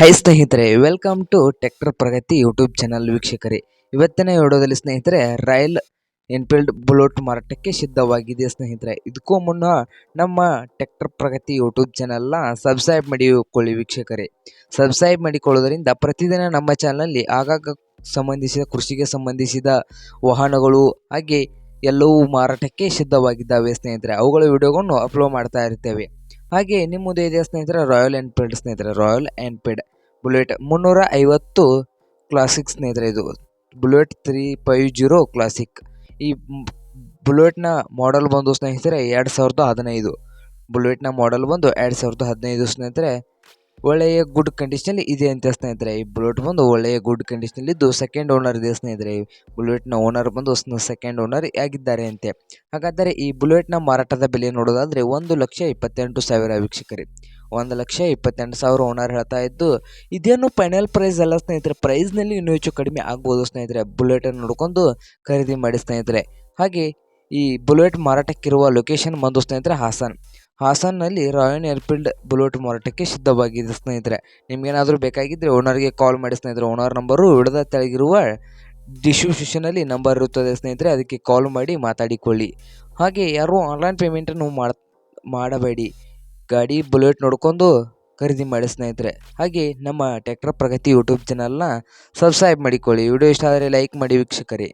High ಸ್ನೇಹಿತರೆ welcome to tractor Pragati YouTube channel ವೀಕ್ಷಕರೇ. ಇವತ್ತಿನ ವಿಡಿಯೋದಲ್ಲಿ ಸ್ನೇಹಿತರೆ ರಾಯಲ್ ಎನ್ಫೀಲ್ಡ್ ಬುಲೆಟ್ ಮಾರಾಟಕ್ಕೆ ಸಿದ್ಧವಾಗಿದೆ ಸ್ನೇಹಿತರೆ. ಇದಕ್ಕೂ ಮುನ್ನ ನಮ್ಮ ಟೆಕ್ಟರ್ ಪ್ರಗತಿ ಯೂಟ್ಯೂಬ್ ಚಾನಲ್ನ ಸಬ್ಸ್ಕ್ರೈಬ್ ಮಾಡಿಕೊಳ್ಳಿ ವೀಕ್ಷಕರೇ. ಸಬ್ಸ್ಕ್ರೈಬ್ ಮಾಡಿಕೊಳ್ಳೋದರಿಂದ ಪ್ರತಿದಿನ ನಮ್ಮ ಚಾನಲ್ನಲ್ಲಿ ಆಗಾಗ ಸಂಬಂಧಿಸಿದ, ಕೃಷಿಗೆ ಸಂಬಂಧಿಸಿದ ವಾಹನಗಳು ಹಾಗೆ ಎಲ್ಲವೂ ಮಾರಾಟಕ್ಕೆ ಸಿದ್ಧವಾಗಿದ್ದಾವೆ ಸ್ನೇಹಿತರೆ. ಅವುಗಳ ವಿಡಿಯೋಗಳನ್ನು ಅಪ್ಲೋಡ್ ಮಾಡ್ತಾ ಇರ್ತೇವೆ. ಹಾಗೆ ನಿಮ್ಮ ಇದೆ ಸ್ನೇಹಿತರೆ ರಾಯಲ್ ಎನ್ಫೀಲ್ಡ್ ಸ್ನೇಹಿತರೆ ರಾಯಲ್ ಎನ್ಫೀಲ್ಡ್ ಬುಲೆಟ್ ಮುನ್ನೂರ ಐವತ್ತು ಕ್ಲಾಸಿಕ್ ಸ್ನೇಹಿತರೆ, ಇದು bullet three five zero classic ಈ ಬುಲೆಟ್ನ ಮಾಡೆಲ್ ಬಂದು ಸ್ನೇಹಿತರೆ, ಎರಡು ಸಾವಿರದ ಹದಿನೈದು. ಬುಲೆಟ್ನ ಮಾಡೆಲ್ ಬಂದು ಎರಡು ಸಾವಿರದ ಹದಿನೈದು ಸ್ನೇಹಿತರೆ. ಒಳ್ಳೆಯ ಗುಡ್ ಕಂಡೀಷನಲ್ಲಿ ಇದೆ ಅಂತ ಸ್ನೇಹಿತರೆ. ಈ ಬುಲೆಟ್ ಬಂದು ಒಳ್ಳೆಯ ಗುಡ್ ಕಂಡೀಷನ್ ಇದ್ದು ಸೆಕೆಂಡ್ ಓನರ್ ಇದೆ ಸ್ನೇಹಿತರೆ. ಈ ಬುಲೆಟ್ನ ಓನರ್ ಬಂದು ಸೆಕೆಂಡ್ ಓನರ್ ಆಗಿದ್ದಾರೆ ಅಂತೆ. ಹಾಗಾದರೆ ಈ ಬುಲೆಟ್ನ ಮಾರಾಟದ ಬೆಲೆ ನೋಡೋದಾದರೆ ಒಂದು ಲಕ್ಷ ಇಪ್ಪತ್ತೆಂಟು ಸಾವಿರ ವೀಕ್ಷಕರಿ. ಒಂದು ಲಕ್ಷ ಇಪ್ಪತ್ತೆಂಟು ಸಾವಿರ ಓನರ್ ಹೇಳ್ತಾ ಇದ್ದು, ಇದೇನು ಫೈನಲ್ ಪ್ರೈಸ್ ಅಲ್ಲ ಸ್ನೇಹಿತರೆ. ಪ್ರೈಸ್ನಲ್ಲಿ ಇನ್ನೂ ಹೆಚ್ಚು ಕಡಿಮೆ ಆಗ್ಬೋದು ಸ್ನೇಹಿತರೆ. ಬುಲೆಟನ್ನು ನೋಡ್ಕೊಂಡು ಖರೀದಿ ಮಾಡಿ ಸ್ನೇಹಿತರೆ. ಹಾಗೆ ಈ ಬುಲೆಟ್ ಮಾರಾಟಕ್ಕಿರುವ ಲೊಕೇಶನ್ ಬಂದು ಸ್ನೇಹಿತರೆ ಹಾಸನ್. ಹಾಸನ್ನಲ್ಲಿ ರಾಯಲ್ ಎನ್ಫೀಲ್ಡ್ ಬುಲೆಟ್ ಮಾರಾಟಕ್ಕೆ ಸಿದ್ಧವಾಗಿದೆ ಸ್ನೇಹಿತರೆ, ನಿಮಗೇನಾದರೂ ಬೇಕಾಗಿದ್ದರೆ ಓನರ್ಗೆ ಕಾಲ್ ಮಾಡಿ ಸ್ನೇಹಿತರೆ. ಓನರ್ ನಂಬರು ಹಿಡಿದ ತೆಳಗಿರುವ ಡಿಸ್ಕ್ರಿಪ್ಷನಲ್ಲಿ ನಂಬರ್ ಇರುತ್ತದೆ ಸ್ನೇಹಿತರೆ, ಅದಕ್ಕೆ ಕಾಲ್ ಮಾಡಿ ಮಾತಾಡಿಕೊಳ್ಳಿ. ಹಾಗೆ ಯಾರೂ ಆನ್ಲೈನ್ ಪೇಮೆಂಟನ್ನು ಮಾಡ, ಮಾಡಬೇಡಿ. ಗಾಡಿ ಬುಲೆಟ್ ನೋಡಿಕೊಂಡು ಖರೀದಿ ಮಾಡಿ ಸ್ನೇಹಿತರೆ. ಹಾಗೆ ನಮ್ಮ ಟ್ಯಾಕ್ಟರ್ ಪ್ರಗತಿ ಯೂಟ್ಯೂಬ್ ಚಾನಲ್ನ ಸಬ್ಸ್ಕ್ರೈಬ್ ಮಾಡಿಕೊಳ್ಳಿ. ವಿಡಿಯೋ ಇಷ್ಟ ಆದರೆ ಲೈಕ್ ಮಾಡಿ ವೀಕ್ಷಕರೇ.